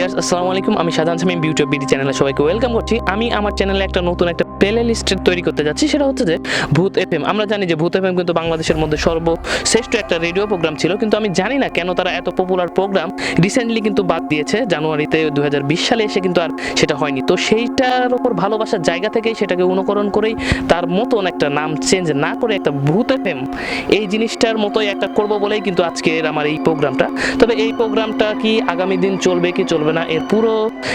Viewers আসসালামু আলাইকুম। আমি সাধারণ সামিম বিউটি বিডি চ্যানেলে সবাইকে ওয়েলকাম করছি। আমি আমার চ্যানেলে একটা নতুন একটা প্লে লিস্ট তৈরি করতে যাচ্ছি, সেটা হচ্ছে যে ভূত এফএম আমরা জানি যে ভূত এফএম কিন্তু বাংলাদেশের মধ্যে সর্বশ্রেষ্ঠ একটা রেডিও প্রোগ্রাম ছিল, কিন্তু আমি জানি না কেন তারা এত পপুলার প্রোগ্রাম রিসেন্টলি কিন্তু বাদ দিয়েছে। জানুয়ারিতে দু হাজার বিশ সালে এসে কিন্তু আর সেটা হয়নি। তো সেইটার ওপর ভালোবাসার জায়গা থেকেই সেটাকে অনুকরণ করেই তার মতন একটা নাম চেঞ্জ না করে একটা ভূত এফএম এই জিনিসটার মতোই একটা করব বলেই কিন্তু আজকের আমার এই প্রোগ্রামটা তবে এই প্রোগ্রামটা কি আগামী দিন চলবে কি চলবে না, এর পুরো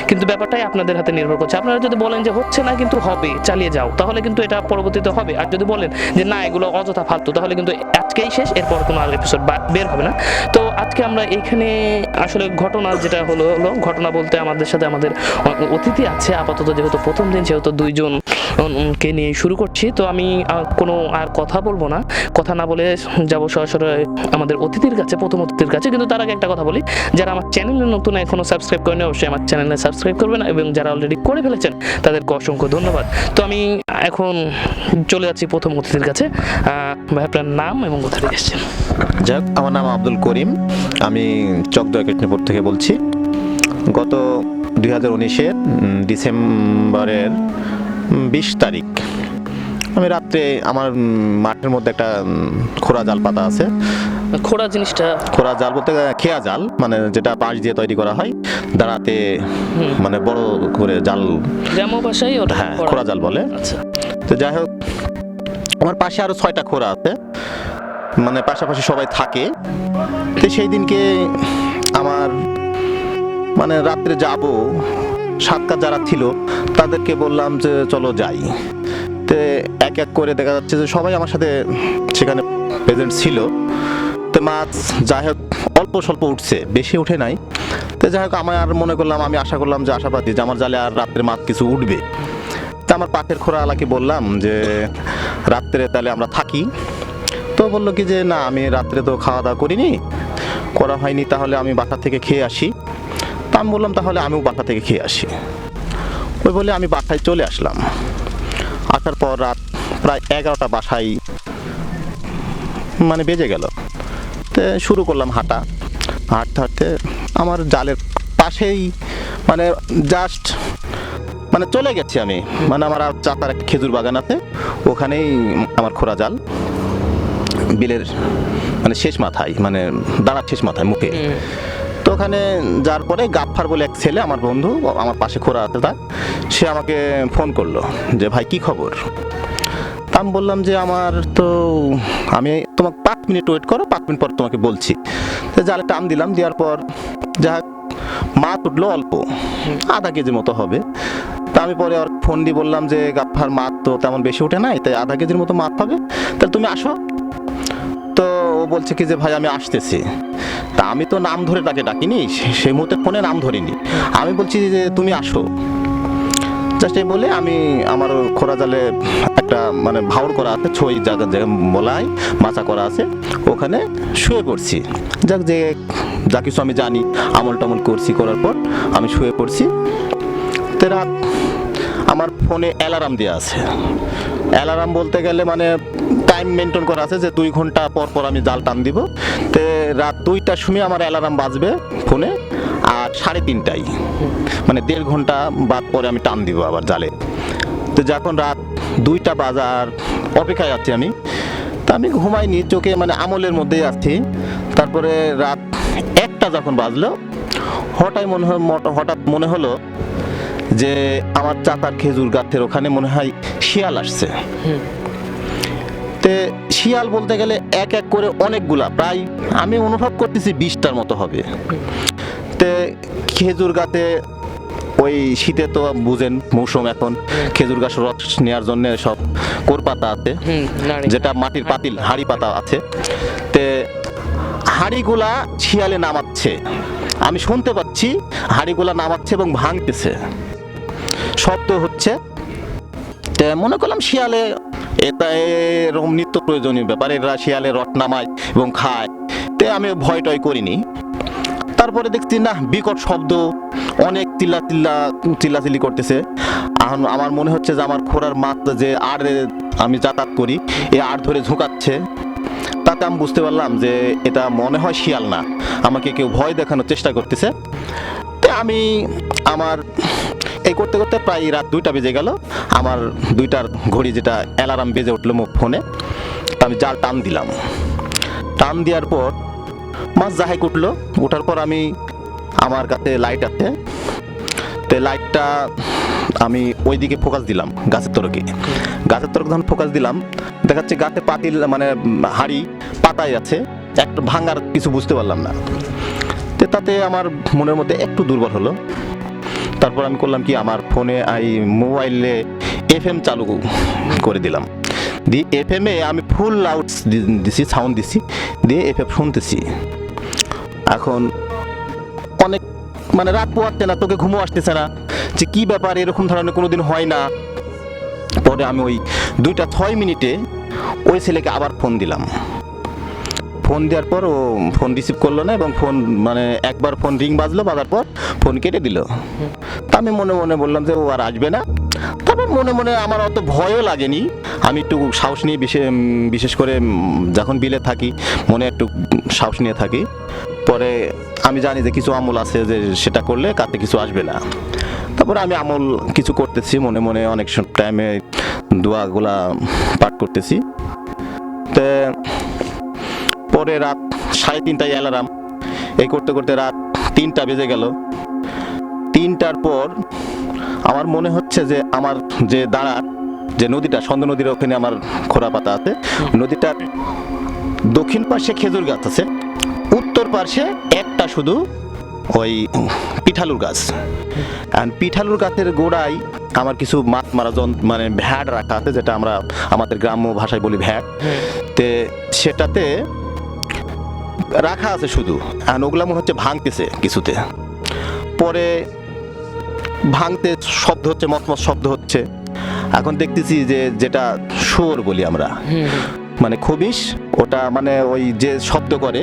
কিন্তু ব্যাপারটাই আপনাদের হাতে নির্ভর করছে। আপনারা যদি বলেন যে হচ্ছে না কিন্তু হবে চালিয়ে যাও, তাহলে কিন্তু এটা পরবর্তীতে হবে। আর যদি বলেন যে না, এগুলো অযথা ফালতু, তাহলে কিন্তু আজকেই শেষ, এরপর কোনো আর এপিসোড বের হবে না। তো আজকে আমরা এখানে আসলে ঘটনা যেটা হলো হলো ঘটনা বলতে আমাদের সাথে আমাদের অতিথি আছে। আপাতত যেহেতু প্রথম দিন, সেহেতু দুইজন কে নিয়ে শুরু করছি। তো আমি কোনো আর কথা বলব না। কথা না বলে যাব সরাসরি আমাদের অতিথির কাছে, প্রথম অতিথির কাছে। কিন্তু তার আগে একটা কথা বলি, যারা আমার চ্যানেলে নতুন, এখনও সাবস্ক্রাইব করেনি, অবশ্যই আমার চ্যানেলে সাবস্ক্রাইব করবেন এবং যারা অলরেডি করে ফেলেছেন, তাদেরকে অসংখ্য ধন্যবাদ। তো আমি এখন চলে যাচ্ছি প্রথম অতিথির কাছে। ভাই আপনার নাম এবং কোথা থেকে এসেছেন যাক আমার নাম আব্দুল করিম। আমি চকদয় কৃষ্ণপুর থেকে বলছি। গত দুই হাজার উনিশের ডিসেম্বরের বিশ তারিখ। আমি রাত্রে আমার মাঠের মধ্যে একটা খোরা জাল পাতা আছে। খোড়া জিনিসটা? খোরা জাল বলতে খেয়া জাল মানে যেটা বাঁশ দিয়ে তৈরি করা হয় দাঁড়াতে মানে বড় করে জাল। গ্রাম্য ভাষায় হ্যাঁ খোড়া। খোরা জাল বলে। আচ্ছা। তো যাই হোক আমার পাশে আরও ছয়টা খোরা আছে। মানে পাশাপাশি সবাই থাকে। তো সেই দিনকে আমার মানে রাত্রে যাব, সাতকার যারা ছিল, তাদেরকে বললাম যে চলো যাই। তো এক এক করে দেখা যাচ্ছে যে সবাই আমার সাথে সেখানে প্রেজেন্ট ছিল। তো মাছ যাই হোক, অল্প স্বল্প উঠছে, বেশি উঠে নাই। তো যাই হোক আমার মনে করলাম, আমি আশা করলাম যে আশাবাদী যে আমার জালে আর রাত্রে মাছ কিছু উঠবে। তা আমার পাশের খোরা আলাকে বললাম যে, রাত্রে তাহলে আমরা থাকি। তো বলল কি যে, না, আমি রাত্রে তো খাওয়া দাওয়া করিনি। করা হয়নি, তাহলে আমি বাসা থেকে খেয়ে আসি। তা আমি বললাম, তাহলে আমিও বাসা থেকে খেয়ে আসি। ওই বলে আমি বাসায় চলে আসলাম। আসার পর রাত প্রায় এগারোটা বাসায় মানে বেজে গেল। তো শুরু করলাম হাঁটা। হাঁটতে হাঁটতে আমার জালের পাশেই মানে জাস্ট মানে চলে গেছি আমি। মানে আমার আর চাতার একটা খেজুর বাগান আছে। ওখানেই আমার খোরা জাল। বিলের মানে শেষ মাথায় মানে দাঁড়ার শেষ মাথায় মুখে। তো ওখানে যার পরে গাফফার বলে এক ছেলে আমার বন্ধু আমার পাশে খোরা আছে তার সে আমাকে ফোন করল যে ভাই কি খবর? আমি বললাম যে আমার তো আমি তোমাকে পাঁচ মিনিট ওয়েট করো পাঁচ মিনিট পর তোমাকে বলছি। তো জালে টান দিলাম দেওয়ার পর যা মাছ উঠল অল্প আধা কেজি মতো হবে। তা আমি পরে আর ফোন দিয়ে বললাম যে গাফফার মাছ তো তেমন বেশি ওঠে নাই তাই আধা কেজির মতো মাছ পাবে তাহলে তুমি আসো তো ও বলছে কি যে, ভাই, আমি আসতেছি। তা আমি তো নাম ধরে তাকে ডাকিনি সেই মুহূর্তে ফোনে নাম ধরিনি। আমি বলছি যে, তুমি আসো। জাস্ট এই বলে আমি আমার খোরা জালে একটা মানে ভাউর করা আছে, ছই জায়গা মোলাই, মাচা করা আছে, ওখানে শুয়ে পড়ছি। যাক যে, যা কিছু আমি জানি আমল টামল করছি করার পর আমি শুয়ে পড়ছি। তো রাত, আমার ফোনে অ্যালার্ম দেওয়া আছে। অ্যালার্ম বলতে গেলে মানে টাইম মেনটেন করা আছে যে দুই ঘণ্টা পর পর আমি জাল টান দিব। তো রাত দুইটার সময় আমার অ্যালার্ম বাজবে ফোনে আর সাড়ে তিনটায়। মানে দেড় ঘণ্টা বাদ পরে আমি টান দিব আবার জালে। তো যখন রাত দুইটা বাজার অপেক্ষায় আছি আমি, তা আমি ঘুমাইনি, চোখে মানে আমলের মধ্যেই আছি। তারপরে রাত একটা যখন বাজলো, হঠাৎ মনে হঠাৎ মনে হলো যে আমার চাতার খেজুর গাছের ওখানে মনে হয় শিয়াল আসছে। তে শিয়াল বলতে গেলে এক এক করে অনেকগুলা প্রায় আমি অনুভব করতেছি বিশটার মতো হবে। তে খেজুর গাছে ওই শীতে তো বুঝেন মৌসুম এখন খেজুর গাছ রস নেওয়ার জন্য সব কোরপাতা আছে যেটা মাটির পাতিল হাড়ি পাতা আছে। তে হাড়িগুলা শিয়ালে নামাচ্ছে। আমি শুনতে পাচ্ছি হাড়িগুলা নামাচ্ছে এবং ভাঙতেছে। শব্দ হচ্ছে তে মনে করলাম শিয়ালে এটা এরকম নিত্য প্রয়োজনীয় ব্যাপার। এরা শিয়ালে রট নামায় এবং খায়। তে আমি ভয় টয় করিনি। তারপরে দেখছি না বিকট শব্দ। অনেক চিল্লা চিল্লা, চিল্লাচিল্লি করতেছে। এখন আমার মনে হচ্ছে যে আমার খোরার মাছ যে আর আমি যাতায়াত করি, এ আর ধরে ঝুঁকাচ্ছে। তাতে আমি বুঝতে পারলাম যে এটা মনে হয় শিয়াল না। আমাকে কেউ ভয় দেখানোর চেষ্টা করতেছে। তো আমি আমার করতে করতে প্রায় রাত দুইটা বেজে গেল। আমার দুইটার ঘড়ি যেটা অ্যালার্ম বেজে উঠল ফোনে, তা আমি জাল টান দিলাম। টান দেওয়ার পর মাছ জাহাই উঠল ওঠার পর আমি আমার কাছে লাইট আছে। তো লাইটটা আমি ওইদিকে ফোকাস দিলাম, গাছের তরকে। গাছের তরকে যখন ফোকাস দিলাম, দেখা যাচ্ছে গাছে পাতিল মানে হাড়ি পাতায় আছে। একটা ভাঙার কিছু বুঝতে পারলাম না। তো তাতে আমার মনের মধ্যে একটু দুর্বল হলো। তারপর আমি করলাম কি, আমার ফোনে এই মোবাইলে এফ এম চালু করে দিলাম। দিয়ে এ আমি ফুল লাউড দিছি সাউন্ড দিছি, দিয়ে এফ এম শুনতেছি। এখন অনেক মানে রাত পোয়াচ্ছে না, তোকে ঘুমো আসতেছে না, যে কি ব্যাপার, এরকম ধরনের কোনোদিন হয় না। পরে আমি ওই দুইটা ছয় মিনিটে ওই ছেলেকে আবার ফোন দিলাম। ফোন দেওয়ার পর ও ফোন রিসিভ করল না, এবং ফোন মানে একবার ফোন রিং বাজলো, বাজার পর ফোন কেটে দিল। তা আমি মনে মনে বললাম যে ও আর আসবে না। তারপর মনে মনে আমার অত ভয়ও লাগেনি। আমি একটু সাহস নিয়ে বিশেষ বিশেষ করে যখন বিলে থাকি, মনে একটু সাহস নিয়ে থাকি। পরে আমি জানি যে কিছু আমল আছে যে সেটা করলে কাতে কিছু আসবে না। তারপরে আমি আমল কিছু করতেছি, মনে মনে অনেক টাইমে দোয়াগুলা পাঠ করতেছি। তো পরে রাত সাড়ে তিনটায় অ্যালার্ম। এই করতে করতে রাত তিনটা বেজে গেল। তিনটার পর আমার মনে হচ্ছে যে আমার যে দাঁড়ার যে নদীটা সন্দ নদীর ওখানে আমার খোরা পাতা আছে। নদীটার দক্ষিণ পাশে খেজুর গাছ আছে উত্তর পাশে একটা শুধু ওই পিঠালুর গাছ। আর পিঠালুর গাছের গোড়ায় আমার কিছু মাছ মারা যন্ত্র মানে ভ্যাট রাখা আছে যেটা আমরা আমাদের গ্রাম্য ভাষায় বলি ভ্যাট। তে সেটাতে রাখা আছে শুধু। আর ওগুলা মনে হচ্ছে ভাঙতেছে কিছুতে। পরে ভাঙতে শব্দ হচ্ছে মতমত শব্দ হচ্ছে। এখন দেখতেছি যে যেটা সুর বলি আমরা। মানে খবিস ওটা মানে ওই যে শব্দ করে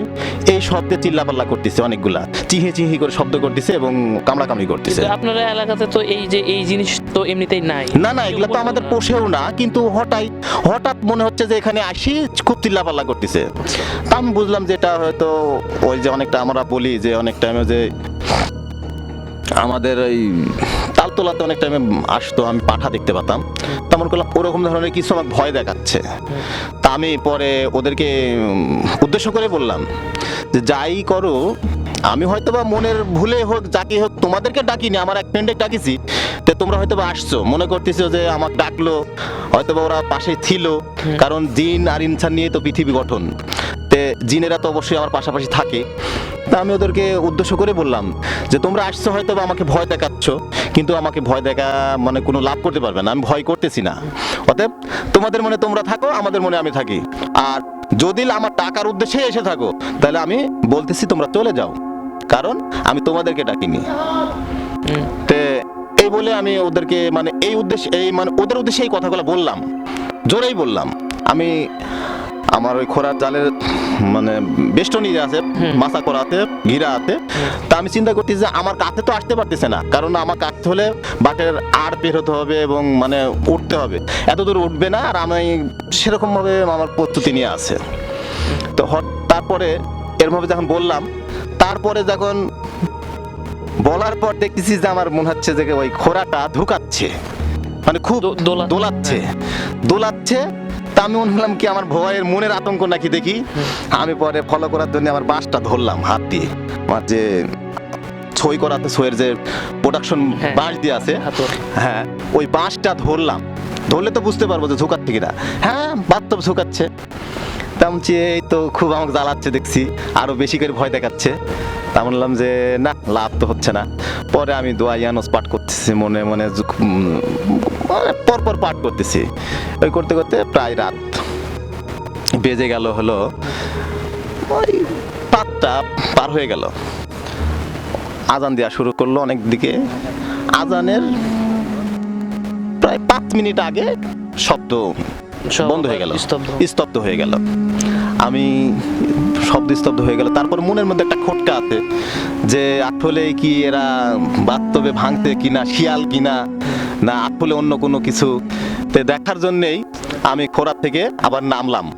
এই শব্দে চিল্লাপাল্লা করতেছে অনেকগুলা। চিহে চিহি করে শব্দ করতেছে এবং কামড়া কামড়ি করতেছে আপনার এলাকাতে তো এই যে এই জিনিস তো এমনিতেই নাই। না না এগুলা তো আমাদের পোষেও না কিন্তু হঠাৎ হঠাৎ মনে হচ্ছে যে এখানে আসি খুব চিল্লাপাল্লা করতেছে। তা আমি বুঝলাম যে এটা হয়তো ওই যে অনেকটা আমরা বলি যে অনেক টাইমে যে আমাদের ওই তালতলাতে অনেক টাইমে আসতো আমি পাঠা দেখতে পেতাম তেমন করলাম ওরকম ধরনের কিছু আমার ভয় দেখাচ্ছে। তা আমি পরে ওদেরকে উদ্দেশ্য করে বললাম যে যাই করো আমি হয়তো বা মনের ভুলে হোক যাকে হোক তোমাদেরকে ডাকিনি আমার এক ফ্রেন্ডে ডাকিছি তো তোমরা হয়তো বা আসছো। মনে করতেছো যে আমার ডাকলো হয়তো বা ওরা পাশে ছিল কারণ জিন আর ইনসান নিয়ে তো পৃথিবী গঠন। তে জিনেরা তো অবশ্যই আমার পাশাপাশি থাকে। তা আমি ওদেরকে উদ্দেশ্য করে বললাম যে তোমরা আসছো হয়তো আমাকে ভয় দেখাচ্ছ, কিন্তু আমাকে ভয় দেখা মানে কোনো লাভ করতে পারবে না, আমি ভয় করতেছি না। অতএব তোমাদের মনে তোমরা থাকো, আমাদের মনে আমি থাকি। আর যদি আমার টাকার উদ্দেশ্যে এসে থাকো, তাহলে আমি বলতেছি তোমরা চলে যাও। কারণ আমি তোমাদেরকে ডাকিনি। তে এই বলে আমি ওদেরকে মানে এই উদ্দেশ্যে, এই মানে ওদের উদ্দেশ্যে এই কথাগুলো বললাম। জোরেই বললাম। আমি আমার ওই খোরার জালের মানে বেষ্টনী যে আছে করা আছে ঘিরা আছে তা আমি চিন্তা করতেছি যে আমার কাছে তো আসতে পারতেছে না। কারণ আমার কাছে হলে বাটের আর বের হতে হবে এবং মানে উঠতে হবে। এত দূর উঠবে না আর আমি সেরকম ভাবে আমার প্রস্তুতি নিয়ে আছে। তো তারপরে এরভাবে যখন বললাম তারপরে যখন বলার পর দেখতেছি যে আমার মনে হচ্ছে যে ওই খোরাটা ঢুকাচ্ছে। মানে খুব দোলাচ্ছে। দোলাচ্ছে তা আমি মনে হলাম কি আমার ভয়ের মনের আতঙ্ক নাকি দেখি? আমি পরে ফলো করার জন্য আমার বাসটা ধরলাম হাত দিয়ে। আমার যে ছই করাতে ছইয়ের যে প্রোডাকশন হ্যাঁ। বাঁশ দিয়ে আছে হ্যাঁ ওই বাঁশটা ধরলাম। ধরলে তো বুঝতে পারব যে ঝুঁকাচ্ছে কিনা। হ্যাঁ বাস্তব ঝুঁকাচ্ছে। তা আমি বলছি, এই তো খুব আমাকে জ্বালাচ্ছে দেখছি আরও বেশি করে ভয় দেখাচ্ছে। তা বললাম যে না লাভ তো হচ্ছে না। পরে আমি দোয়া ইয়ানস পাঠ করতেছি মনে মনে মানে পরপর পাঠ করতেছি। ওই করতে করতে প্রায় রাত। বেজে গেল হলো ওই পাঁচটা পার হয়ে গেল। আজান দেওয়া শুরু করল অনেক দিকে আজানের প্রায় পাঁচ মিনিট আগে শব্দ বন্ধ হয়ে গেল। স্তব্ধ। হয়ে গেল। আমি শব্দ স্তব্ধ হয়ে গেল। তারপর মনের মধ্যে একটা খটকা আছে যে আসলে কি এরা বাস্তবে ভাঙতে কিনা শিয়াল কিনা না আসলে অন্য কোনো কিছু। তো দেখার জন্যেই আমি খোরার থেকে আবার নামলাম।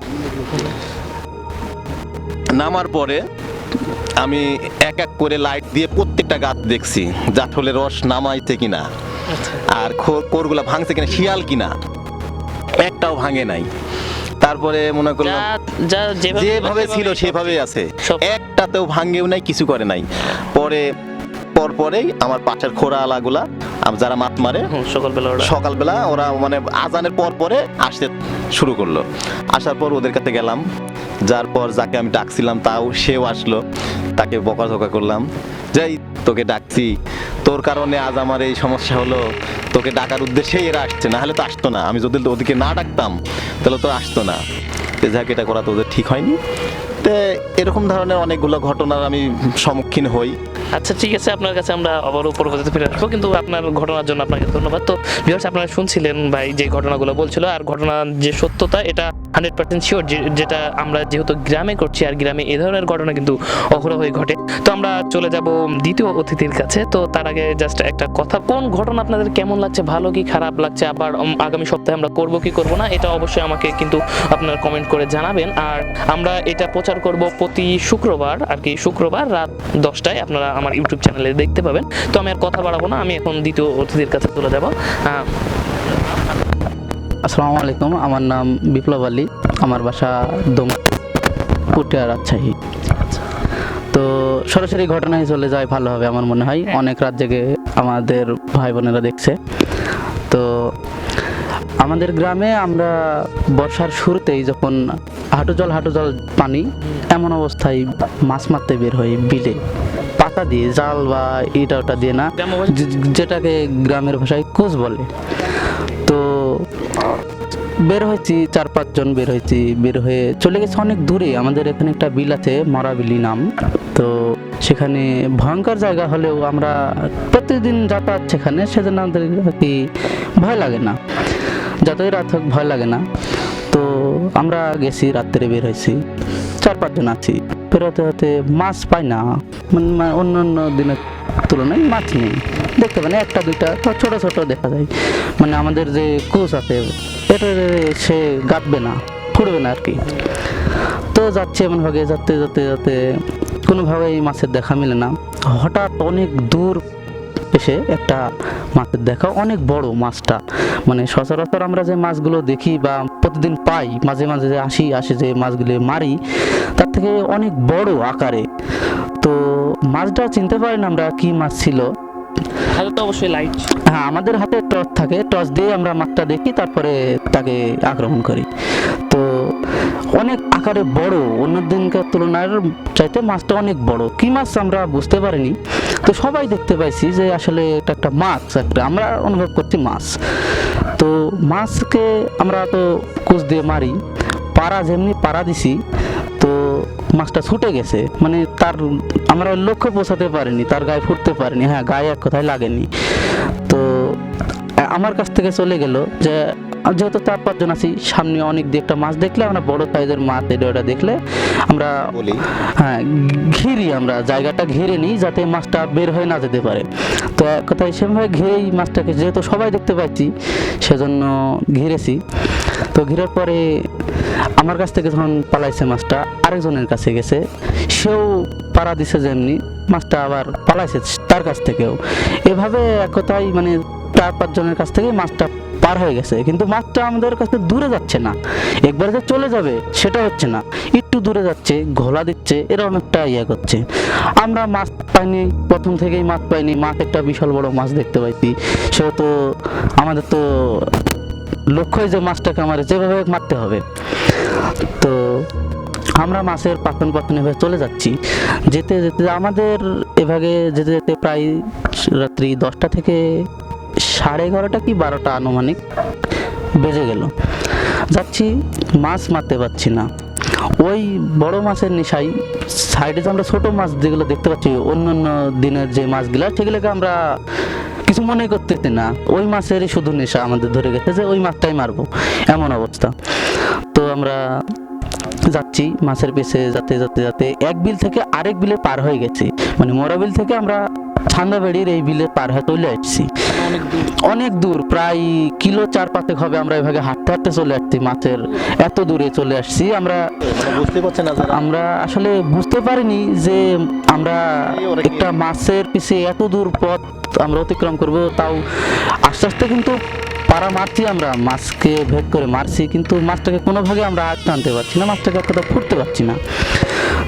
নামার পরে আমি এক এক করে লাইট দিয়ে প্রত্যেকটা গাছ দেখছি জাঠলে রস নামাইছে কিনা আর খোর- কোরগুলা ভাঙছে কিনা শিয়াল কিনা একটাও ভাঙে নাই। তারপরে মনে করলাম যেভাবে যেভাবে ছিল সেভাবেই আছে। একটাতেও ভাঙেও নাই কিছু করে নাই। পরে পর পরেই আমার পাশের খোরা আলাগুলা যারা মাছ মারে সকালবেলা ওরা। সকালবেলা ওরা মানে আজানের পর পরে আসতে শুরু করল। আসার পর ওদের কাছে গেলাম যার পর যাকে আমি ডাকছিলাম তাও সেও আসলো তাকে বকাঝকা করলাম যাই তোকে ডাকছি তোর কারণে আজ আমার এই সমস্যা হলো তোকে ডাকার উদ্দেশ্যেই এরা আসছে না হলে তো আসতো না আমি যদি ওদিকে না ডাকতাম তাহলে তো আসতো না। যাক এটা করা তো ওদের ঠিক হয়নি। তো এরকম ধরনের অনেকগুলো ঘটনার আমি সম্মুখীন হই। আচ্ছা ঠিক আছে, আপনার কাছে আমরা আবার আবারও পরবর্তীতে ফিরে আসব। কিন্তু আপনার ঘটনার জন্য আপনাকে ধন্যবাদ। তো বিহার আপনারা শুনছিলেন ভাই যে ঘটনাগুলো বলছিল, আর ঘটনার যে সত্যতা, এটা হান্ড্রেড পার্সেন্ট শিওর যেটা আমরা যেহেতু গ্রামে করছি আর গ্রামে এ ধরনের ঘটনা কিন্তু অহরহই ঘটে। তো আমরা চলে যাব দ্বিতীয় অতিথির কাছে। তো তার আগে জাস্ট একটা কথা, কোন ঘটনা আপনাদের কেমন লাগছে, ভালো কি খারাপ লাগছে? আবার আগামী সপ্তাহে আমরা করব কি করব না? এটা অবশ্যই আমাকে কিন্তু আপনারা কমেন্ট করে জানাবেন। আর আমরা এটা প্রচার করব প্রতি শুক্রবার, আর কি শুক্রবার রাত দশটায়। আপনারা আমার ইউটিউব চ্যানেলে দেখতে পাবেন। তো আমি আর কথা বাড়াবো না, আমি এখন দ্বিতীয় অতিথির কাছে চলে যাব। আসসালামু আলাইকুম আমার নাম বিপ্লব আলী আমার বাসা দম পুটিয়া রাজশাহী। তো সরাসরি ঘটনায় চলে যায় ভালো হবে আমার মনে হয়। অনেক রাত জেগে আমাদের ভাই বোনেরা দেখছে। তো আমাদের গ্রামে আমরা বর্ষার শুরুতেই যখন হাঁটু জল হাঁটু জল পানি এমন অবস্থায় মাছ মারতে বের হই বিলে। পাতা দিয়ে জাল বা ইটা ওটা দিয়ে না যেটাকে গ্রামের ভাষায় কোচ বলে। বের হয়েছি, চার পাঁচজন বের হয়েছি, বের হয়ে চলে গেছে অনেক দূরে। আমাদের এখানে একটা বিল আছে, মরাবিলি নাম। তো সেখানে ভয়ঙ্কর জায়গা হলেও আমরা প্রতিদিন যাতায়াত সেখানে, সেজন্য আমাদের কি ভয় লাগে না। যতই রাত হোক, ভয় লাগে না। তো আমরা গেছি, রাত্রে বের হয়েছি। চার পাঁচজন আছি হতে মাছ পাই না। মানে অন্য অন্য দিনের তুলনায় মাছ নেই। দেখতে পান একটা, দুইটা ছোট ছোট দেখা যায়। মানে আমাদের যে কোচ আছে, এটা সে গাঁটবে না, ফুটবে না আর কি তো যাচ্ছে এমন ভাবে যাতে যাতে যাতে কোনোভাবেই মাছের দেখা মেলে না। হঠাৎ অনেক দূর এসে একটা মাছের দেখা অনেক বড় মাছটা। মানে সচরাচর আমরা যে মাছগুলো দেখি বা প্রতিদিন পাই মাঝে মাঝে যে আসি আসে যে মাছগুলো মারি তার থেকে অনেক বড় আকারে। তো মাছটা চিনতে পারি না আমরা কি মাছ ছিল। হাতে তো অবশ্যই লাইট হ্যাঁ আমাদের হাতে টর্চ থাকে টর্চ দিয়ে আমরা মাছটা দেখি তারপরে তাকে আক্রমণ করি। তো অনেক আকারে বড় অন্য দিনকার তুলনার চাইতে মাছটা অনেক বড়। কি মাছ আমরা বুঝতে পারিনি। তো সবাই দেখতে পাইছি যে আসলে এটা একটা মাছ, একটা আমরা অনুভব করছি মাছ। তো মাছকে আমরা তো কোচ দিয়ে মারি, পাড়া যেমনি পাড়া দিছি, তো মাছটা ছুটে গেছে। মানে তার, আমরা লক্ষ্যে পৌঁছাতে পারিনি, তার গায়ে ফুটতে পারিনি হ্যাঁ গায়ে এক কথায় লাগেনি। তো আমার কাছ থেকে চলে গেল যে যেহেতু চার পাঁচজন আছি সামনে অনেক দিয়ে একটা মাছ দেখলে আমরা বড় সাইজের মাছ এটা ওটা দেখলে আমরা বলি। হ্যাঁ ঘিরি আমরা জায়গাটা ঘিরে নিই যাতে মাছটা বের হয়ে না যেতে পারে। তো এক কথায় সেভাবে ঘিরেই মাছটাকে যেহেতু সবাই দেখতে পাচ্ছি সেজন্য ঘিরেছি। তো ঘিরার পরে আমার কাছ থেকে যখন পালাইছে মাছটা, আরেকজনের কাছে গেছে। সেও পাড়া দিছে যেমনি, মাছটা আবার পালাইছে তার কাছ থেকেও। এভাবে এক কথায় মানে চার পাঁচজনের কাছ থেকে মাছটা পার হয়ে গেছে। কিন্তু মাছটা আমাদের কাছে দূরে যাচ্ছে না। একবার যে চলে যাবে, সেটা হচ্ছে না। একটু দূরে যাচ্ছে, ঘোলা দিচ্ছে, এরকম একটা ইয়ে করছে। আমরা মাছ পাইনি, প্রথম থেকেই মাছ পাইনি। মাছ একটা বিশাল বড় মাছ দেখতে পাইছি। সেহেতু আমাদের তো লক্ষ্যই যে মাছটাকে আমার যেভাবে মারতে হবে। তো আমরা মাছের পাখন পাখন এভাবে চলে যাচ্ছি। যেতে যেতে আমাদের এভাবে যেতে যেতে প্রায় রাত্রি দশটা থেকে সাড়ে এগারোটা কি বারোটা আনুমানিক বেজে গেল। যাচ্ছি, মাছ মারতে পারছি না। ওই বড় মাছের নেশাই সাইডে যে আমরা ছোটো মাছ যেগুলো দেখতে পাচ্ছি অন্য অন্য দিনের যে মাছগুলো, সেগুলোকে আমরা কিছু মনে করতেছি না। ওই মাছেরই শুধু নেশা আমাদের ধরে গেছে যে ওই মাছটাই মারবো। এমন অবস্থা। তো আমরা যাচ্ছি মাছের পেছে যাতে যাতে যাতে। এক বিল থেকে আরেক বিলে পার হয়ে গেছি। মানে মরা বিল থেকে আমরা ছান্দাবাড়ির এই বিলে পার হয়ে চলে আসছি। অনেক দূর। প্রায় কিলো চার পাঁচেক হবে আমরা এভাবে হাঁটতে হাঁটতে চলে আসছি মাছের। এত দূরে চলে আসছি। আমরা বুঝতে পারছি না আমরা আসলে বুঝতে পারিনি যে আমরা একটা মাছের পিছে এত দূর পথ আমরা অতিক্রম করব তাও আস্তে আস্তে কিন্তু পাড়া মারছি আমরা মাছকে ভেদ করে মারছি কিন্তু মাছটাকে কোনোভাবে আমরা আট টানতে পারছি না মাছটাকে একটা ফুটতে পারছি না।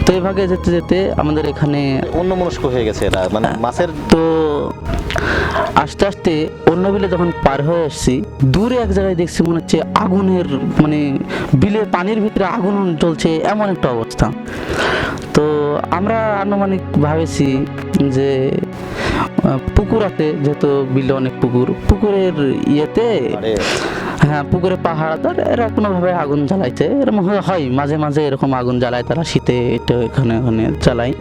তো এভাবে যেতে যেতে আমাদের এখানে অন্য মনস্ক হয়ে গেছে এরা মানে মাছের তো আস্তে আস্তে অন্য বিলে যখন পার হয়ে আসছি দূরে এক জায়গায় দেখছি মনে হচ্ছে আগুনের মানে বিলের পানির ভিতরে আগুন জ্বলছে এমন একটা অবস্থা। তো আমরা আনুমানিক ভাবেছি যে পুকুর আছে যেহেতু বিলে অনেক পুকুর। পুকুরের ইয়েতে হ্যাঁ পুকুরে পাহাড় ধর এরা কোনোভাবে আগুন জ্বালাইছে এরকম হয়- মাঝে মাঝে এরকম আগুন জ্বালায় তারা শীতে এটা এখানে ওখানে জ্বালায়।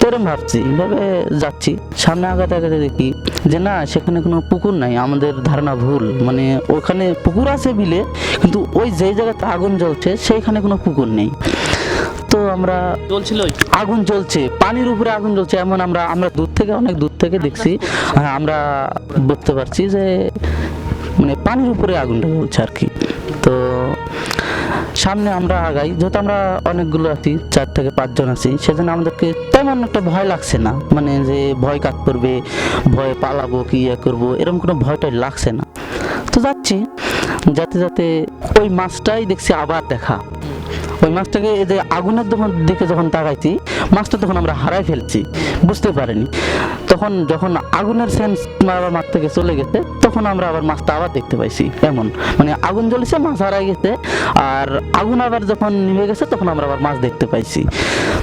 তো এরকম ভাবছি এইভাবে যাচ্ছি। সামনে আগাতে আগাতে দেখি যে না সেখানে কোনো পুকুর নাই আমাদের ধারণা ভুল। মানে ওখানে পুকুর আছে বিলে কিন্তু ওই যেই জায়গাতে আগুন জ্বলছে সেইখানে কোনো পুকুর নেই। আমরা চলছিল আগুন জ্বলছে পানির উপরে আগুন জ্বলছে এমন আমরা আমরা দূর থেকে অনেক দূর থেকে দেখছি আমরা বুঝতে পারছি যে মানে পানির উপরে আগুনটা জ্বলছে আর কি। তো সামনে আমরা আগাই যেহেতু আমরা অনেকগুলো আছি চার থেকে পাঁচজন আছি সেজন্য আমাদেরকে তেমন একটা ভয় লাগছে না। মানে যে ভয় কাজ করবে ভয় পালাবো কি ইয়ে করব এরকম কোনো ভয়টাই লাগছে না। তো যাচ্ছি যাতে যাতে ওই মাছটাই দেখছি আবার দেখা। ওই মাছটাকে এই যে আগুনের যখন দিকে যখন তাকাইছি, মাছটা তখন আমরা হারাই ফেলছি, বুঝতে পারিনি। তখন যখন আগুনের সেন্স আবার মাছ থেকে চলে গেছে, তখন আমরা আবার মাছটা আবার দেখতে পাইছি, এমন। মানে আগুন জ্বলেছে, মাছ হারাই গেছে, আর আগুন আবার যখন নিভে গেছে, তখন আমরা আবার মাছ দেখতে পাইছি।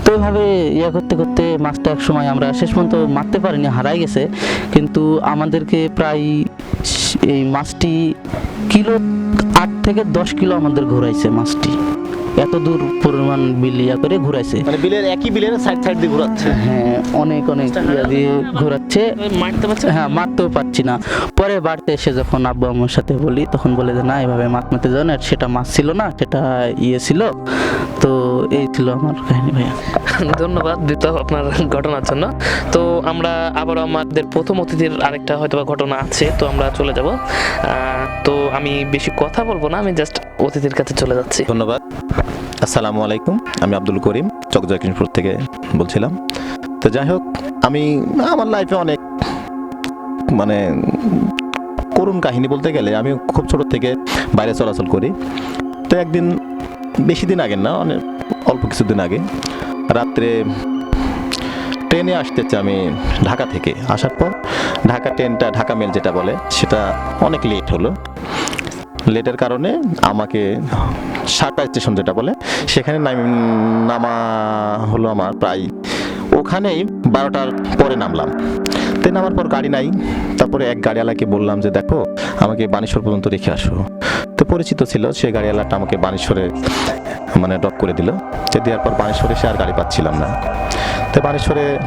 তো এইভাবে ইয়ে করতে করতে মাছটা এক সময় আমরা শেষ পর্যন্ত মারতে পারিনি, হারাই গেছে। কিন্তু আমাদেরকে প্রায় এই মাছটি কিলো আট থেকে দশ কিলো আমাদের ঘুরাইছে মাছটি। এত দূর পরিমাণ বিলিয়া করে ঘুরাইছে। মানে বিলের একই বিলের সাইড সাইড দিয়ে ঘোরাচ্ছে। হ্যাঁ অনেক অনেক ইয়া দিয়ে ঘোরাচ্ছে। মারতে পারছে? হ্যাঁ মারতেও পারছি না। পরে বাড়িতে এসে যখন আব্বু আম্মুর সাথে বলি তখন বলে যে না এভাবে মাছ মারতে যাও না সেটা মাছ ছিল না সেটা ইয়ে ছিল। তো এই ছিল আমার কাহিনী ভাইয়া। ধন্যবাদ দিত আপনার ঘটনার জন্য। তো আমরা আবারও আমাদের প্রথম অতিথির আরেকটা হয়তো বা ঘটনা আছে তো আমরা চলে যাব। আহ, তো আমি বেশি কথা বলব না আমি জাস্ট অতিথির কাছে চলে যাচ্ছি। ধন্যবাদ। আসসালামু আলাইকুম, আমি আব্দুল করিম চকজয়কিনপুর থেকে বলছিলাম। তো যাই হোক, আমি, আমার লাইফে অনেক মানে করুণ কাহিনী বলতে গেলে আমি খুব ছোট থেকে বাইরে চলাচল করি। তো একদিন, বেশি দিন আগে না, অনেক, অল্প কিছুদিন আগে, রাত্রে ট্রেনে আসতেছে আমি ঢাকা থেকে। আসার পর ঢাকা ট্রেনটা, ঢাকা মেল যেটা বলে, সেটা অনেক লেট হলো। লেটের কারণে আমাকে সাতটা স্টেশন যেটা বলে, সেখানে নাম- হলো আমার প্রায় ওখানেই বারোটার পরে নামলাম। তো নামার পর গাড়ি নাই, তারপরে এক গাড়িওয়ালাকে বললাম যে, দেখো, আমাকে বানেশ্বর পর্যন্ত রেখে আসো। তো পরিচিত ছিল, সে গাড়িওয়ালাটা আমাকে বানেশ্বরে মানে ড্রপ করে দিল। যে দেওয়ার পর বানেশ্বরে সে আর গাড়ি পাচ্ছিলাম না। তো বানেশ্বরে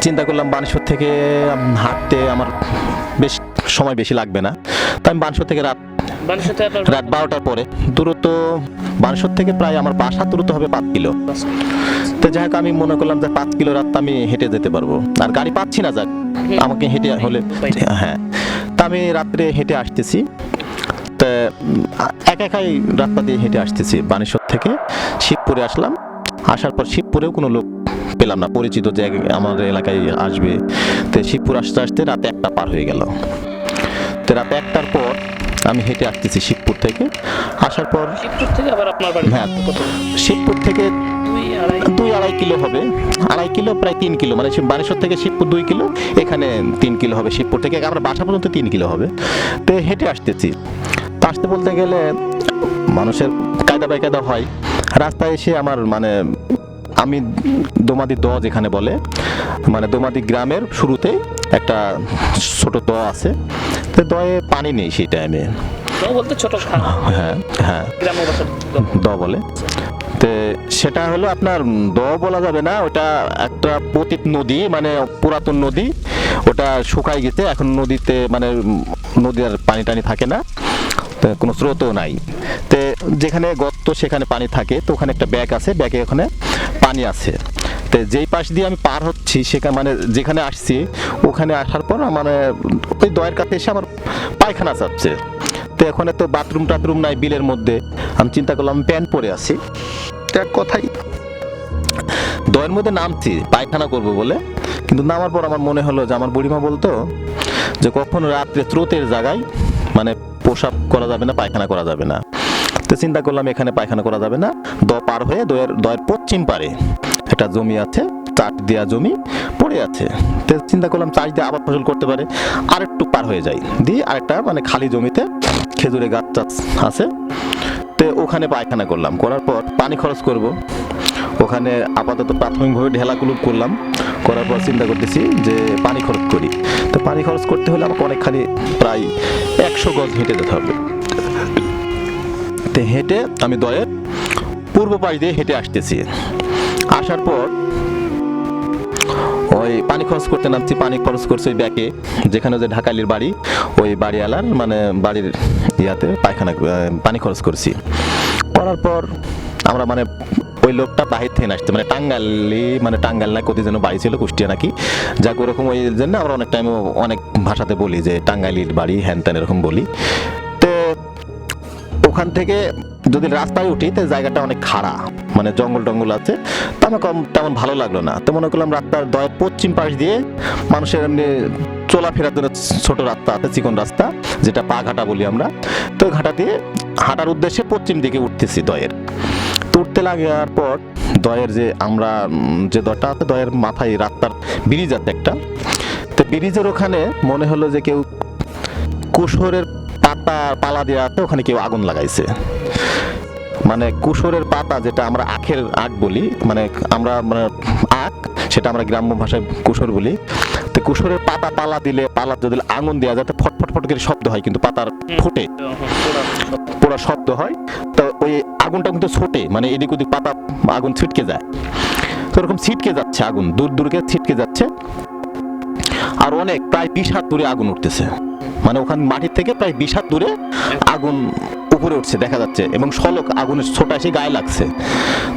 চিন্তা করলাম বানেশ্বর থেকে হাঁটতে আমার বেশ সময় বেশি লাগবে না। তো আমি বানেশ্বর থেকে রাত রাত বারোটার পরে দূরত্ব বানেশ্বর থেকে প্রায় আমার বাসা দূরত্ব হবে পাঁচ কিলো। তো যাই হোক আমি মনে করলাম যে পাঁচ কিলো রাত আমি হেঁটে যেতে পারব। আর গাড়ি পাচ্ছি না যাক। আমাকে হেঁটে হলে হ্যাঁ। তা আমি রাত্রে হেঁটে আসতেছি। তা একা একাই রাস্তা দিয়ে হেঁটে আসতেছি বানেশ্বর থেকে শিবপুরে আসলাম। আসার পর শিবপুরেও কোনো লোক পেলাম না। পরিচিত যে আমাদের এলাকায় আসবে। তো শিবপুর আসতে আসতে রাতে একটা পার হয়ে গেল। তো রাতে একটার পর আমি হেঁটে আসতেছি শিবপুর থেকে। আসার পর শিবপুর থেকে আবার আপনার বাড়ি হ্যাঁ। শিবপুর থেকে দুই আড়াই কিলো। হবে। আড়াই কিলো প্রায় তিন কিলো। মানে বানেশ্বর থেকে শিবপুর দুই কিলো এখানে তিন কিলো হবে শিবপুর থেকে। আমরা বাসা পর্যন্ত তিন কিলো হবে। তো হেঁটে আসতেছি। তো আসতে বলতে গেলে মানুষের কায়দা বাইকায়দা হয়। রাস্তায় এসে আমার মানে আমি দোমাদি দ যেখানে বলে মানে দোমাদি গ্রামের শুরুতে একটা ছোট দ আছে। তো দয়ে পানি নেই সেই টাইমে বলতে ছোট হ্যাঁ হ্যাঁ। দ। বলে। তে সেটা হলো আপনার দ বলা যাবে না ওটা একটা পতিত নদী মানে পুরাতন নদী। ওটা শুকাই গেছে এখন নদীতে মানে নদী আর পানি টানি থাকে না। তো কোনো স্রোতও নাই। তে যেখানে গর্ত সেখানে পানি থাকে তো ওখানে একটা ব্যাগ আছে ব্যাগে ওখানে পানি আছে। তো যেই পাশ দিয়ে আমি পার হচ্ছি, সেখানে মানে যেখানে আসছি, ওখানে আসার পর মানে ওই দয়ের কাছে এসে আমার পায়খানা চাপছে। তো এখানে তো বাথরুম টাথরুম নাই বিলের মধ্যে। আমি চিন্তা করলাম প্যান্ট পরে আছি। তো এক কথাই, দয়ের মধ্যে নামছি, পায়খানা করব বলে। কিন্তু নামার পর আমার মনে হলো যে, আমার বুড়িমা বলতো যে, কখনো রাত্রে স্রোতের জায়গায় মানে পোশাক করা যাবে না, পায়খানা করা যাবে না। তো চিন্তা করলাম এখানে পায়খানা করা যাবে না। দ পার হয়ে দয়ের দয়ের পশ্চিম পারে একটা জমি আছে চাট দেওয়া জমি পড়ে আছে। তো চিন্তা করলাম চাষ দিয়ে আবার ফসল করতে পারে। আর একটু পার হয়ে যাই। দিয়ে আরেকটা মানে খালি জমিতে খেজুরে গাছ টাছ আছে। তো ওখানে পায়খানা করলাম। করার পর পানি খরচ করব। ওখানে আপাতত প্রাথমিকভাবে ঢেলাকুলুপ করলাম। করার পর চিন্তা করতেছি যে পানি খরচ করি। তো পানি খরচ করতে হলে আমাকে অনেকখানি প্রায় একশো গজ হেঁটে যেতে হবে। তো হেঁটে আমি দয়ের পূর্ব পাশ দিয়ে হেঁটে আসতেছি। আসার পর ওই পানি খরচ করতে নামছি, পানি খরচ করছে ওই ব্যাকে, যেখানে যে ঢাকালির বাড়ি, ওই বাড়িওয়ালার মানে বাড়ির ইয়াতে পায়খানা পানি খরচ করছি। করার পর আমরা মানে ওই লোকটা বাহির থেকে আসতে মানে টাঙ্গালি মানে টাঙ্গাল না, কোথায় যেন বাড়ি ছিল, কুষ্টিয়া নাকি। যাক, ওরকম ওই জন্য আমরা অনেক টাইম অনেক ভাষাতে বলি যে টাঙ্গাইলির বাড়ি হ্যান ত্যান এরকম বলি। ওখান থেকে যদি রাস্তায় উঠি, তো জায়গাটা অনেক খাড়া মানে জঙ্গল টঙ্গল আছে। তো আমার কম তেমন ভালো লাগল না। তো মনে করলাম রাস্তার দয় পশ্চিম পাশ দিয়ে মানুষের এমনি চলাফেরার জন্য ছোট রাস্তা আছে, চিকন রাস্তা, যেটা পা ঘাটা বলি আমরা। তো ঘাটা দিয়ে হাঁটার উদ্দেশ্যে পশ্চিম দিকে উঠতেছি দয়ের। তো উঠতে লাগার পর দয়ের যে আমরা যে দয়টা আছে, দয়ের মাথায় রাস্তার ব্রিজ আছে একটা। তো ব্রিজের ওখানে মনে হলো যে কেউ কুশোরের পাতা পালা দেওয়া আছে ওখানে কেউ আগুন লাগাইছে। মানে কুশোরের পাতা যেটা আমরা আখের আখ বলি মানে আমরা মানে আখ, সেটা আমরা গ্রাম্য ভাষায় কুশোর বলি। তো কুশোরের পাতা পালা দিলে, পালা যদি আগুন দেওয়া যাতে ফটফট ফট করে শব্দ হয় কিন্তু পাতার ফুটে। পোড়া শব্দ হয়। তো ওই আগুনটা কিন্তু ছোটে মানে এদিক ওদিক পাতা, আগুন ছিটকে যায়। তো ওরকম ছিটকে যাচ্ছে আগুন, দূর দূরকে ছিটকে যাচ্ছে। আর অনেক, প্রায় বিশ হাত দূরে আগুন উঠতেছে। মানে ওখানে মাটির থেকে প্রায় বিশ হাত দূরে আগুন উপরে উঠছে, দেখা যাচ্ছে। এবং সলক আগুনের ছোটা এসে গায়ে লাগছে।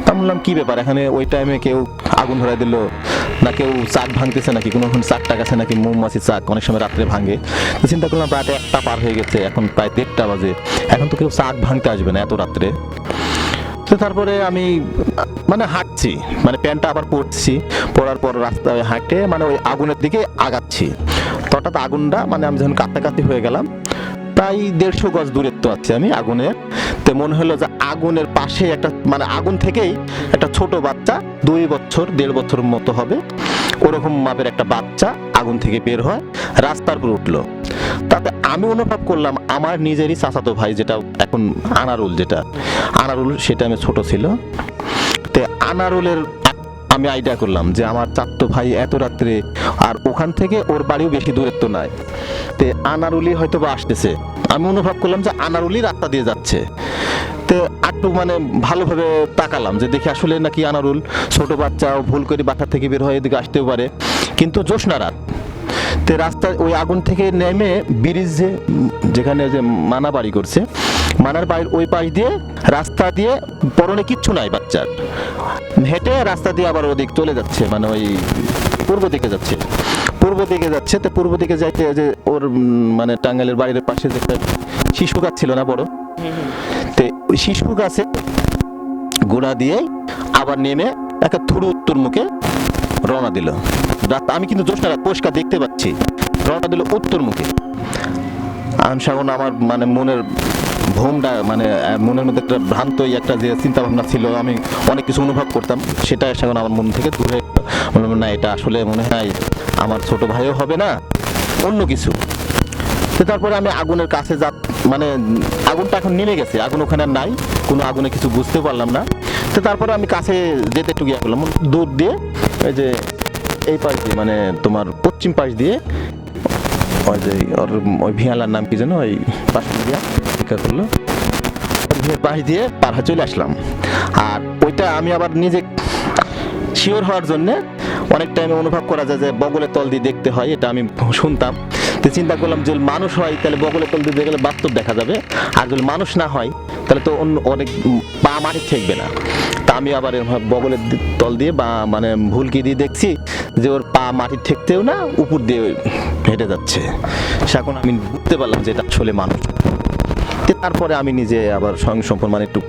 তা বললাম, কি ব্যাপার? এখানে ওই টাইমে কেউ আগুন ধরাই দিল না কেউ চাক ভাঙতেছে নাকি? কোনো চাক টাক আছে নাকি? মৌমাছি চাক, অনেক সময় রাত্রে ভাঙে। তো চিন্তা করলাম রাত একটা পার হয়ে গেছে, এখন প্রায় দেড়টা বাজে। এখন তো কেউ চাক ভাঙতে আসবে না এত রাত্রে। তো তারপরে আমি মানে হাঁটছি মানে প্যান্টটা আবার পরছি। পরার পর রাস্তায় হাঁটে মানে ওই আগুনের দিকে আগাচ্ছি। হঠাৎ আগুনটা মানে আমি যখন কাছাকাছি হয়ে গেলাম, প্রায় দেড়শো গজ দূরত্ব আছে আমি আগুনের তো মনে হলো যে আগুনের পাশে একটা মানে আগুন থেকেই একটা ছোট বাচ্চা দুই বছর, দেড় বছর মতো হবে। ওরকম মাপের একটা বাচ্চা আগুন থেকে বের হয়, রাস্তার উপর উঠল। তাতে আমি অনুভব করলাম, আমার নিজেরই চাচাতো ভাই যেটা এখন আনারুল যেটা, আনারুল সেটা আমি ছোট ছিল। তে আনারুলের আমি আইডিয়া করলাম যে আমার চারটো ভাই এত রাত্রে আর ওখান থেকে ওর বাড়িও বেশি দূরত্ব নাই। তে আনারুলি হয়তো বা আসতেছে। আমি অনুভব করলাম যে আনারুলি রাস্তা দিয়ে যাচ্ছে। তো একটু মানে ভালোভাবে তাকালাম যে দেখি আসলে নাকি আনারুল ছোট বাচ্চা ভুল করে বাসা থেকে বের হয়ে এদিকে আসতেও পারে। কিন্তু জ্যোৎস্না রাত। তে রাস্তা ওই আগুন থেকে নেমে ব্রিজ যেখানে যে মানা বাড়ি করছে, মানার বাড়ির ওই পাশ দিয়ে রাস্তা দিয়ে পরনে কিচ্ছু নাই বাচ্চার। হেঁটে রাস্তা দিয়ে আবার ওদিক চলে যাচ্ছে মানে ওই পূর্ব দিকে যাচ্ছে। পূর্ব দিকে যাচ্ছে, তো পূর্ব দিকে যাইতে যে ওর মানে টাঙ্গাইলের বাড়ির পাশে যে শিশু গাছ ছিল না বড়? তো ওই শিশু গাছে গোড়া দিয়ে আবার নেমে একটা থুড়ু উত্তর মুখে রওনা দিল। রাত, আমি কিন্তু জ্যোৎস্না রাত পরিষ্কার দেখতে পাচ্ছি। রওনা দিল উত্তর মুখে। আমি সাগন আমার মানে মনের ভোমটা মানে মনের মধ্যে একটা ভ্রান্ত একটা যে চিন্তা ভাবনা ছিল, আমি অনেক কিছু অনুভব করতাম। সেটা সেখন আমার মন থেকে দূরে বললাম না, এটা আসলে মনে হয় আমার ছোট ভাইও হবে না, অন্য কিছু। তো তারপরে আমি আগুনের কাছে যা মানে আগুনটা এখন নেমে গেছে। আগুন ওখানে নাই, কোনো আগুনে কিছু বুঝতে পারলাম না। তো তারপরে আমি কাছে যেতে একটু গিয়ে দূর দিয়ে ওই যে এই পাশ দিয়ে মানে তোমার পশ্চিম পাশ দিয়ে, ওই যে ওর, ওই ভিয়ালার নাম কি যেন, ওই পাশ দিয়ে করল। পাশ দিয়ে পার হয়ে চলে আসলাম। আর ওইটা আমি আবার নিজে শিওর হওয়ার জন্যে অনেক টাইমে অনুভব করা যায় যে বগলের তল দিয়ে দেখতে হয়, এটা আমি শুনতাম। তো চিন্তা করলাম যদি মানুষ হয়, তাহলে বগলের তল দিয়ে গেলে বাস্তব দেখা যাবে। আর যদি মানুষ না হয়, তাহলে তো অন্য অনেক পা মাটি ঠেকবে না। তা আমি আবার বগলের তল দিয়ে বা মানে ভুলকি দিয়ে দেখছি যে ওর পা মাটি ঠেকতেও না, উপর দিয়ে হেঁটে যাচ্ছে। সে এখন আমি বুঝতে পারলাম যে এটা আসলে মানুষ। তারপরে আমি নিজে আবার স্বয়ং সম্পর্ক মানে একটু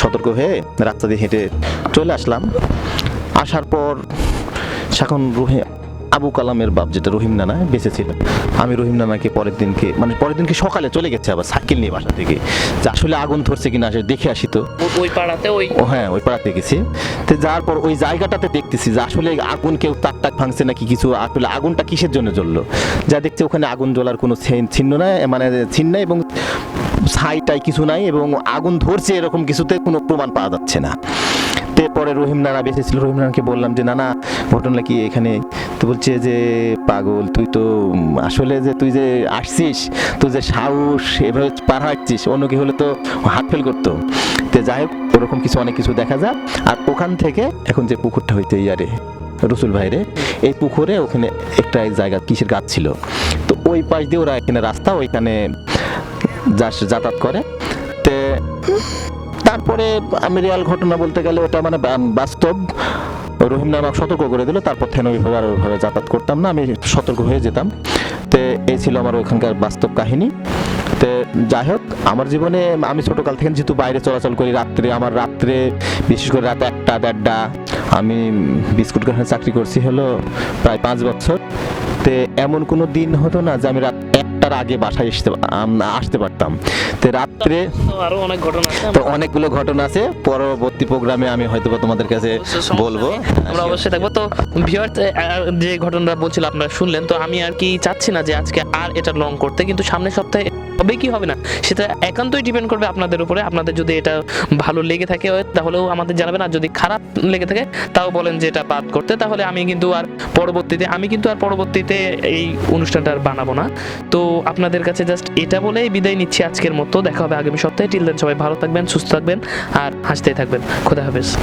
সতর্ক হয়ে রাস্তা দিয়ে হেঁটে চলে আসলাম। আসার পর এখন রুহে আবু কালামের বাপ যেটা রহিম নানা বেঁচে ছিল আমি রহিম নানাকে পরের দিনকে মানে পরের দিনকে সকালে চলে গেছে আবার সাইকেল নিয়ে বাসা থেকে। যে আসলে আগুন ধরছে কিনা আসে দেখে আসি তো। ওই পাড়াতে ওই হ্যাঁ ওই পাড়াতে গেছি। তো যাওয়ার পর ওই জায়গাটাতে দেখতেছি যে আসলে আগুন কেউ তাক টাক ভাঙছে নাকি কিছু আসলে আগুনটা কিসের জন্য জ্বললো? যা দেখছি ওখানে আগুন জ্বলার কোনো ছিন্ন নাই মানে ছিন্ন এবং ছাইটাই কিছু নাই এবং আগুন ধরছে এরকম কিছুতে কোনো প্রমাণ পাওয়া যাচ্ছে না। তো পরে রহিম নানা বেঁচে ছিল। রহিম নানাকে বললাম যে নানা ঘটনা কি এখানে? তো বলছে যে, পাগল, তুই তো আসলে যে তুই যে আসছিস তুই যে সাহস, এভাবে পার হাঁটছিস অন্য কি হলে তো হাত ফেল করতো। তো যাই হোক, ওরকম কিছু, অনেক কিছু দেখা যায় আর ওখান থেকে এখন যে পুকুরটা হইতে ইয়ারে, রসুল ভাইরে, এই পুকুরে ওখানে একটা এক জায়গা, কিসের গাছ ছিল? তো ওই পাশ দিয়ে ওরা এখানে রাস্তা, ওইখানে যাতায়াত করে। তে, তারপরে আমি রিয়াল ঘটনা বলতে গেলে ওটা মানে বাস্তব। রহিম নামক সতর্ক করে দিল, তারপর থেকে ওইভাবে ওইভাবে যাতায়াত করতাম না, আমি সতর্ক হয়ে যেতাম। তে এই ছিল আমার ওইখানকার বাস্তব কাহিনী। তে যাই হোক, আমার জীবনে আমি ছোটকাল থেকে যেহেতু বাইরে চলাচল করি, রাত্রে আমার রাত্রে, বিশেষ করে রাত একটা, দেড়টা, আমি বিস্কুট কারখানায় চাকরি করছি হলো প্রায় পাঁচ বছর। তে এমন কোনো দিন হতো না যে আমি রাত একটার আগে বাসায় আসতে আসতে পারতাম। তে রাত্রে আরও অনেক ঘটনা তো অনেকগুলো ঘটনা আছে পরবর্তী প্রোগ্রামে আমি হয়তো তোমাদের কাছে বলব। আমরা অবশ্যই থাকব। তো ভিউয়ার যে ঘটনাটা বলছিল আপনারা শুনলেন তো আমি আর কি চাচ্ছি না যে আজকে আর এটা লং করতে কিন্তু সামনের সপ্তাহে হবে কি হবে না সেটা একান্তই ডিপেন্ড করবে আপনাদের উপরে। আপনাদের যদি এটা ভালো লেগে থাকে তাহলেও আমাদের জানাবেন আর যদি খারাপ লেগে থাকে তাও বলেন যে এটা বাদ করতে তাহলে আমি কিন্তু আর পরবর্তীতে আমি কিন্তু আর পরবর্তীতে এই অনুষ্ঠানটা আর বানাবো না। তো আপনাদের কাছে জাস্ট এটা বলেই বিদায় নিচ্ছি আজকের মতো। দেখা হবে আগামী সপ্তাহে। টিল দেন সবাই ভালো থাকবেন, সুস্থ থাকবেন, আর হাসতেই থাকবেন। খোদা হাফেজ।